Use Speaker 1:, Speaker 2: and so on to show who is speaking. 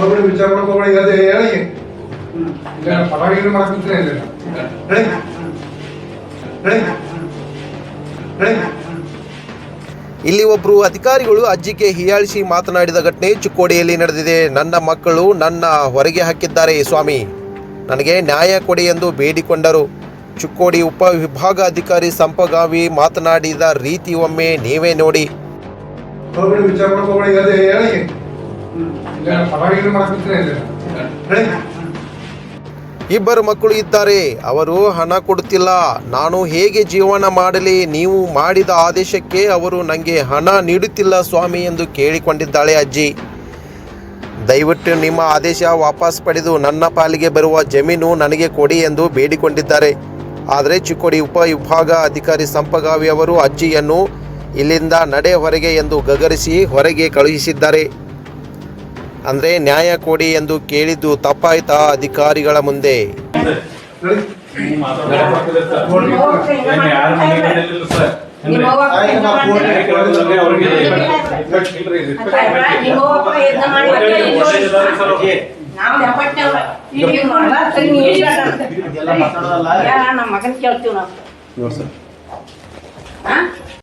Speaker 1: ಹೋಗ್ಬಿಡಿ ವಿಚಾರ ಮಾಡ್ಕೊಂಡು ಅದೇ ಹೇಳಿ. ಇಲ್ಲ ಇಲ್ಲ ಹೇಳಿ. ಹೇಳಿ. ಹೇಳಿ.
Speaker 2: ಇಲ್ಲಿ ಒಬ್ಬರು ಅಧಿಕಾರಿಗಳು ಅಜ್ಜಿಗೆ ಹೀಯಾಳಿಸಿ ಮಾತನಾಡಿದ ಘಟನೆ ಚಿಕ್ಕೋಡಿಯಲ್ಲಿ ನಡೆದಿದೆ. ನನ್ನ ಮಕ್ಕಳು ನನ್ನ ಹೊರಗೆ ಹಾಕಿದ್ದಾರೆ ಸ್ವಾಮಿ. ನನಗೆ ನ್ಯಾಯ ಕೊಡಿ ಎಂದು ಬೇಡಿಕೊಂಡರು. ಚಿಕ್ಕೋಡಿ ಉಪ ವಿಭಾಗಾಧಿಕಾರಿ ಸಂಪಗಾವಿ ಮಾತನಾಡಿದ ರೀತಿ ಒಮ್ಮೆ ನೀವೇ ನೋಡಿ. ಇಬ್ಬರು ಮಕ್ಕಳು ಇದ್ದಾರೆ. ಅವರು ಹಣ ಕೊಡುತ್ತಿಲ್ಲ. ನಾನು ಹೇಗೆ ಜೀವನ ಮಾಡಲಿ? ನೀವು ಮಾಡಿದ ಆದೇಶಕ್ಕೆ ಅವರು ನನಗೆ ಹಣ ನೀಡುತ್ತಿಲ್ಲ ಸ್ವಾಮಿ ಎಂದು ಕೇಳಿಕೊಂಡಿದ್ದಾಳೆ ಅಜ್ಜಿ. ದಯವಿಟ್ಟು ನಿಮ್ಮ ಆದೇಶ ವಾಪಸ್ ಪಡೆದು ನನ್ನ ಪಾಲಿಗೆ ಬರುವ ಜಮೀನು ನನಗೆ ಕೊಡಿ ಎಂದು ಬೇಡಿಕೊಂಡಿದ್ದಾರೆ. ಆದರೆ ಚಿಕ್ಕೋಡಿ ಉಪ ವಿಭಾಗ ಅಧಿಕಾರಿ ಸಂಪಗಾವಿ ಅವರು ಅಜ್ಜಿಯನ್ನು ಇಲ್ಲಿಂದ ನಡೆ ಹೊರಗೆ ಎಂದು ಗಗರಿಸಿ ಹೊರಗೆ ಕಳುಹಿಸಿದ್ದಾರೆ. ಅಂದರೆ ನ್ಯಾಯ ಕೊಡಿ ಎಂದು ಕೇಳಿದ್ದು ತಪ್ಪಾಯ್ತಾ ಅಧಿಕಾರಿಗಳ ಮುಂದೆ?
Speaker 3: ನಮ್ಮ ಮಗನ್ ಕೇಳ್ತೀವಿ ನಾವು. ಹಾ?